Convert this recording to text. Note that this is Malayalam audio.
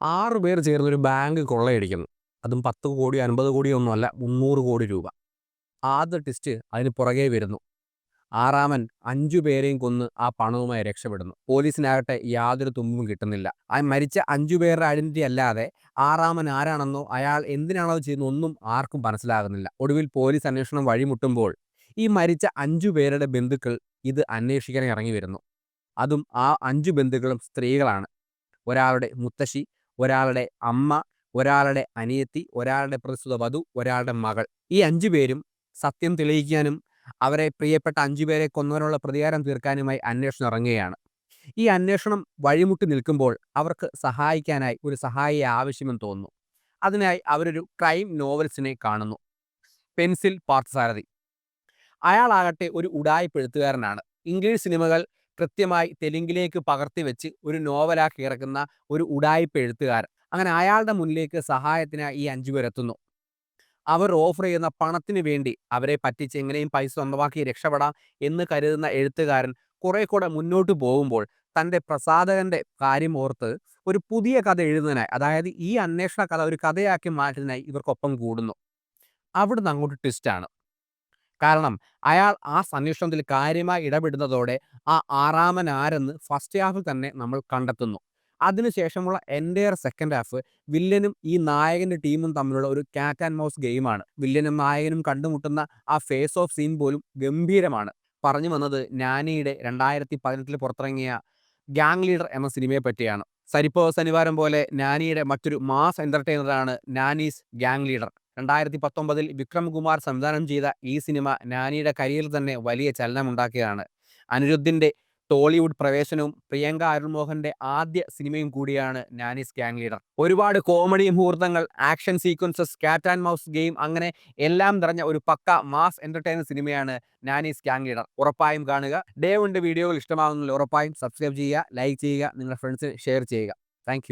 ആറ് പേർ ചേർന്ന് ഒരു ബാങ്ക് കൊള്ളയടിക്കുന്നു. അതും പത്ത് കോടി അൻപത് കോടിയൊന്നുമല്ല മുന്നൂറ് കോടി രൂപ. ആദ്യ ടെസ്റ്റ് അതിന് പുറകെ വരുന്നു. ആറാമൻ അഞ്ചു പേരെയും കൊന്ന് ആ പണവുമായി രക്ഷപ്പെടുന്നു. പോലീസിനാകട്ടെ യാതൊരു തുമ്പും കിട്ടുന്നില്ല. ആ മരിച്ച അഞ്ചു പേരുടെ ഐഡന്റിറ്റി അല്ലാതെ ആറാമൻ ആരാണെന്നോ അയാൾ എന്തിനാണോ ചെയ്യുന്ന ഒന്നും ആർക്കും മനസ്സിലാകുന്നില്ല. ഒടുവിൽ പോലീസ് അന്വേഷണം വഴിമുട്ടുമ്പോൾ ഈ മരിച്ച അഞ്ചു പേരുടെ ബന്ധുക്കൾ ഇത് അന്വേഷിക്കാൻ ഇറങ്ങി വരുന്നു. അതും ആ അഞ്ചു ബന്ധുക്കളും സ്ത്രീകളാണ്. ഒരാളുടെ മുത്തശ്ശി ഒരാളുടെ അമ്മ ഒരാളുടെ അനിയത്തി ഒരാളുടെ പ്രസ്തുത വധു ഒരാളുടെ മകൾ. ഈ അഞ്ചു പേരും സത്യം തെളിയിക്കാനും അവരെ പ്രിയപ്പെട്ട അഞ്ചു പേരെ കൊന്നവരുള്ള പ്രതികാരം തീർക്കാനുമായി അന്വേഷണം ഇറങ്ങുകയാണ്. ഈ അന്വേഷണം വഴിമുട്ടി നിൽക്കുമ്പോൾ അവർക്ക് സഹായിക്കാനായി ഒരു സഹായിയെ ആവശ്യമെന്ന് തോന്നുന്നു. അതിനായി അവരൊരു ക്രൈം നോവൽസിനെ കാണുന്നു. പെൻസിൽ പാർത്ഥസാരഥി. അയാളാകട്ടെ ഒരു ഉടായ്പ എഴുത്തുകാരനാണ് ഇംഗ്ലീഷ് സിനിമകൾ കൃത്യമായി തെലുങ്കിലേക്ക് പകർത്തി വെച്ച് ഒരു നോവലാക്കി ഇറക്കുന്ന ഒരു ഉടായ്പ എഴുത്തുകാരൻ. അങ്ങനെ അയാളുടെ മുന്നിലേക്ക് സഹായത്തിനായി ഈ അഞ്ചു പേരെത്തുന്നു അവർ ഓഫർ ചെയ്യുന്ന പണത്തിന് വേണ്ടി അവരെ പറ്റിച്ച് എങ്ങനെയും പൈസ സ്വന്തമാക്കി രക്ഷപ്പെടാം എന്ന് കരുതുന്ന എഴുത്തുകാരൻ കുറെ കൂടെ മുന്നോട്ട് പോകുമ്പോൾ തന്റെ പ്രസാധകന്റെ കാര്യം ഓർത്ത് ഒരു പുതിയ കഥ എഴുതുന്നതിനായി അതായത് ഈ അന്വേഷണ കഥ ഒരു കഥയാക്കി മാറ്റുന്നതിനായി ഇവർക്കൊപ്പം കൂടുന്നു. അവിടുന്ന് അങ്ങോട്ട് ട്വിസ്റ്റാണ് കാരണം അയാൾ ആ സന്വേഷണത്തിൽ കാര്യമായി ഇടപെടുന്നതോടെ ആ ആറാമൻ ആരെന്ന് ഫസ്റ്റ് ഹാഫിൽ തന്നെ നമ്മൾ കണ്ടെത്തുന്നു. അതിനുശേഷമുള്ള എന്റയർ സെക്കൻഡ് ഹാഫ് വില്ലനും ഈ നായകന്റെ ടീമും തമ്മിലുള്ള ഒരു കാറ്റ് ആൻഡ് മൗസ് ഗെയിമാണ് വില്ലനും നായകനും കണ്ടുമുട്ടുന്ന ആ ഫേസ് ഓഫ് സീൻ പോലും ഗംഭീരമാണ്. പറഞ്ഞു വന്നത് നാനിയുടെ രണ്ടായിരത്തി പതിനെട്ടിൽ പുറത്തിറങ്ങിയ ഗ്യാങ് ലീഡർ എന്ന സിനിമയെ പറ്റിയാണ്. സരിപ്പോ ശനിവാരം പോലെ നാനിയുടെ മറ്റൊരു മാസ് എന്റർടൈനറാണ് നാനീസ് ഗ്യാങ് ലീഡർ രണ്ടായിരത്തി പത്തൊമ്പതിൽ വിക്രം കുമാർ സംവിധാനം ചെയ്ത ഈ സിനിമ നാനിയുടെ കരിയറിൽ തന്നെ വലിയ ചലനമുണ്ടാക്കിയതാണ്. അനിരുദ്ധിന്റെ ടോളിവുഡ് പ്രവേശനവും പ്രിയങ്ക അരുൺമോഹന്റെ ആദ്യ സിനിമയും കൂടിയാണ് നാനി സ്കാൻ ലീഡർ. ഒരുപാട് comedy മുഹൂർത്തങ്ങൾ action sequences cat and mouse game അങ്ങനെ എല്ലാം നിറഞ്ഞ ഒരു പക്ക മാസ് എന്റർടൈനർ സിനിമയാണ് നാനി സ്കാൻ ലീഡർ. ഉറപ്പായും കാണുക. ഡേ ഉണ്ട് വീഡിയോകൾ ഇഷ്ടമാകുന്നില്ല ഉറപ്പായും സബ്സ്ക്രൈബ് ചെയ്യുക ലൈക്ക് ചെയ്യുക നിങ്ങളുടെ ഫ്രണ്ട്സിന് ഷെയർ ചെയ്യുക. താങ്ക്